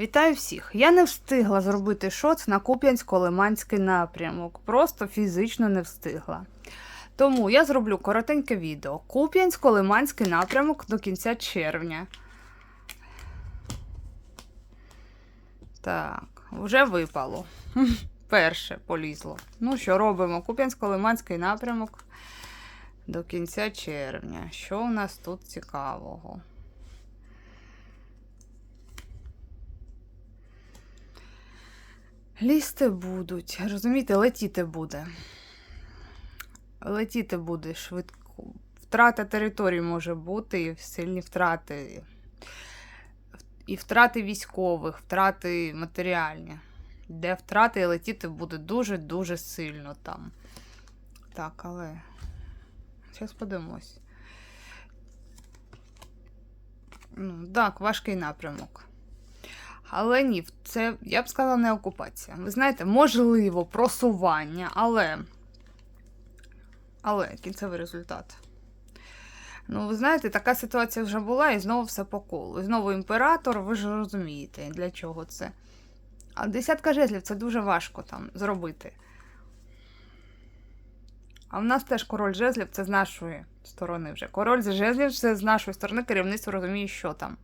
Вітаю всіх! Я не встигла зробити шоц на Куп'янсько-Лиманський напрямок. Просто фізично не встигла. Тому я зроблю коротеньке відео. Куп'янсько-Лиманський напрямок до кінця червня. Так, вже випало. Перше полізло. Ну що робимо? Куп'янсько-Лиманський напрямок до кінця червня. Що у нас тут цікавого? Лізти будуть, розумієте, летіти буде. Летіти буде швидко. Втрата території може бути, і сильні втрати. І втрати військових, втрати матеріальні. Де втрати і летіти буде дуже-дуже сильно там. Так, але. Зараз подивимось. Ну, так, важкий напрямок. Але ні, це, я б сказала, не окупація. Ви знаєте, можливо, просування, але. Але кінцевий результат. Ну, ви знаєте, така ситуація вже була, і знову все по колу. І знову імператор, ви ж розумієте, для чого це. А десятка жезлів це дуже важко там зробити. А в нас теж король жезлів це з нашої сторони вже. Король жезлів це з нашої сторони керівництво розуміє, що там.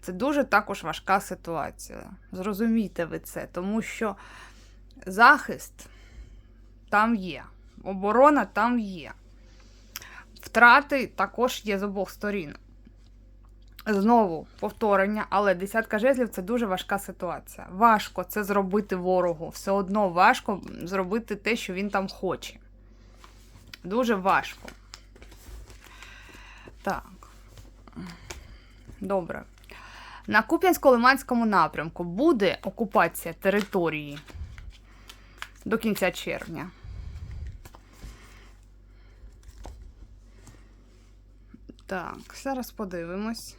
Це дуже також важка ситуація. Зрозумійте ви це, тому що захист там є, оборона там є. Втрати також є з обох сторін. Знову повторення, але десятка жезлів це дуже важка ситуація. Важко це зробити ворогу. Все одно важко зробити те, що він там хоче. Дуже важко. Так. Добре. На Куп'янсько-Лиманському напрямку буде окупація території до кінця червня. Так, зараз подивимось.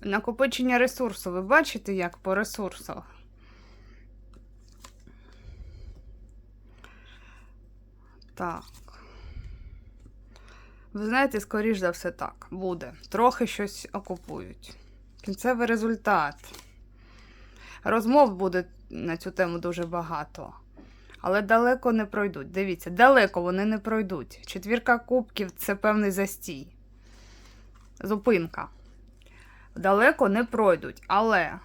Накопичення ресурсу. Ви бачите, як по ресурсах? Так. Ви знаєте, скоріш за все так буде. Трохи щось окупують. Кінцевий результат. Розмов буде на цю тему дуже багато. Але далеко не пройдуть. Дивіться, далеко вони не пройдуть. Четвірка кубків це певний застій. Зупинка. Далеко не пройдуть. Але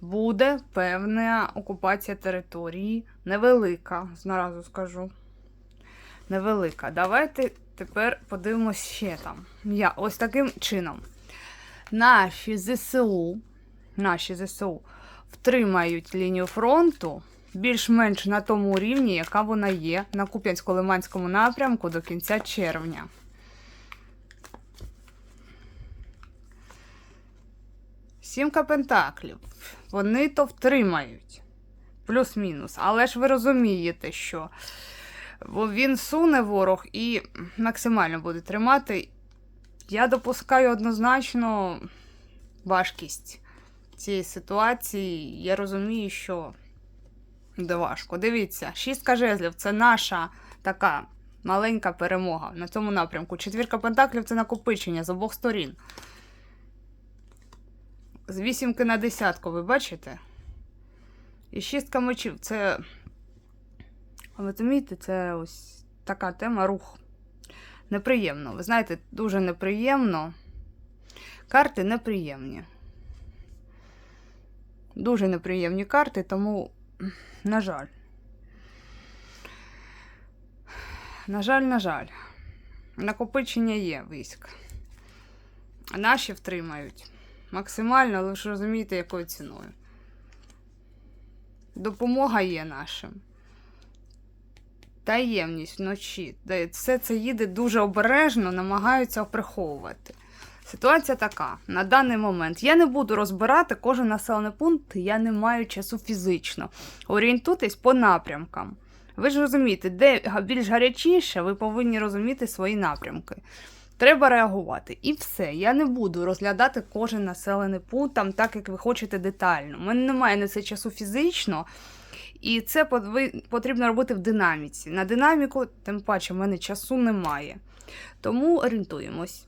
буде певна окупація території. Невелика, зразу скажу. Невелика. Давайте тепер подивимось ще там. Я ось таким чином. Наші ЗСУ, наші ЗСУ втримають лінію фронту більш-менш на тому рівні, яка вона є на Куп'янсько-Лиманському напрямку до кінця червня. Сімка пентаклів. Вони то втримають. Плюс-мінус. Але ж ви розумієте, що бо він суне ворог і максимально буде тримати. Я допускаю однозначно важкість цієї ситуації. Я розумію, що буде важко. Дивіться, шістка жезлів це наша така маленька перемога на цьому напрямку. Четвірка пентаклів це накопичення з обох сторін. З вісімки на десятку, ви бачите? І шістка мечів це. Ви розумієте, це ось така тема рух. Неприємно. Ви знаєте, дуже неприємно. Карти неприємні. Дуже неприємні карти, тому, на жаль. На жаль, на жаль. Накопичення є військ. Наші втримають. Максимально, але ж розумієте, якою ціною. Допомога є нашим. Таємність вночі. Все це їде дуже обережно, намагаються приховувати. Ситуація така: на даний момент я не буду розбирати кожен населений пункт, я не маю часу фізично. Орієнтуйтесь по напрямкам. Ви ж розумієте, де більш гарячіше, ви повинні розуміти свої напрямки. Треба реагувати. І все. Я не буду розглядати кожен населений пункт там, так, як ви хочете детально. У мене немає на це часу фізично. І це потрібно робити в динаміці. На динаміку, тим паче, в мене часу немає. Тому орієнтуємось.